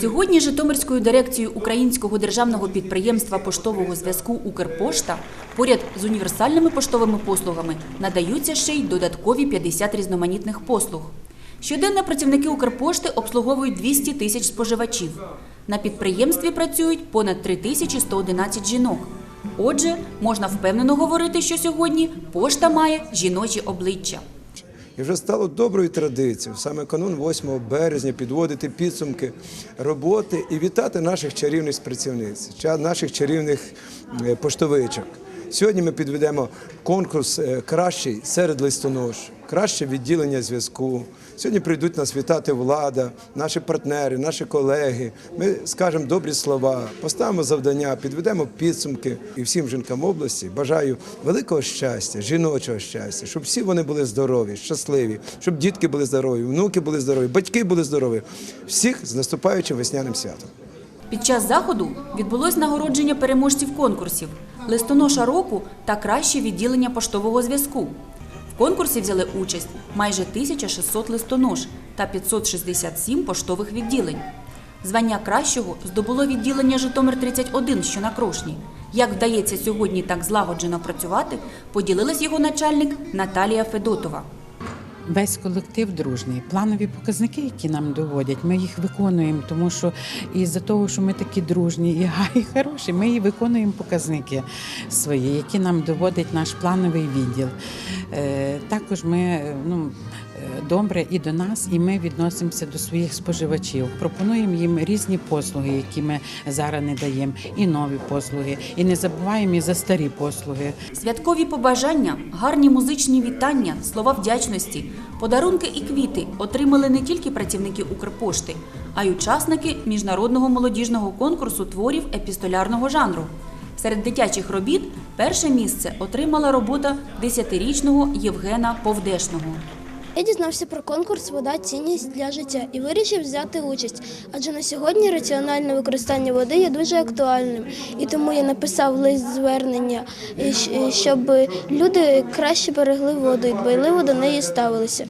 Сьогодні Житомирською дирекцією українського державного підприємства поштового зв'язку Укрпошта поряд з універсальними поштовими послугами надаються ще й додаткові 50 різноманітних послуг. Щоденно працівники Укрпошти обслуговують 200 тисяч споживачів. На підприємстві працюють понад 3111 жінок. Отже, можна впевнено говорити, що сьогодні пошта має жіночі обличчя. І вже стало доброю традицією саме канун 8 березня підводити підсумки роботи і вітати наших чарівних працівниць, наших чарівних е, поштовичок. Сьогодні ми підведемо конкурс е, кращий серед листонож, краще відділення зв'язку. Сьогодні прийдуть нас вітати влада, наші партнери, наші колеги. Ми скажемо добрі слова, поставимо завдання, підведемо підсумки. І всім жінкам області бажаю великого щастя, жіночого щастя, щоб всі вони були здорові, щасливі, щоб дітки були здорові, внуки були здорові, батьки були здорові. Всіх з наступаючим весняним святом. Під час заходу відбулось нагородження переможців конкурсів листоноша року та краще відділення поштового зв'язку. В конкурсі взяли участь майже 1600 листонож та 567 поштових відділень. Звання кращого здобуло відділення Житомир 31, що на Крошні. Як вдається сьогодні так злагоджено працювати, поділилась його начальник Наталія Федотова. Весь колектив дружний. Планові показники, які нам доводять, ми їх виконуємо, тому що із-за того, що ми такі дружні і гай хороші, ми і виконуємо показники свої, які нам доводить наш плановий відділ. Е, Також ми ну, добре і до нас, і ми відносимося до своїх споживачів. Пропонуємо їм різні послуги, які ми зараз не даємо, і нові послуги, і не забуваємо і за старі послуги. Святкові побажання, гарні музичні вітання, слова вдячності, подарунки і квіти отримали не тільки працівники Укрпошти, а й учасники міжнародного молодіжного конкурсу творів епістолярного жанру. Серед дитячих робіт перше місце отримала робота 10-річного Євгена Повдешного. Я дізнався про конкурс Вода цінність для життя і вирішив взяти участь. Адже на сьогодні раціональне використання води є дуже актуальним. І тому я написав лист звернення, щоб люди краще берегли воду і дбайливо до неї ставилися.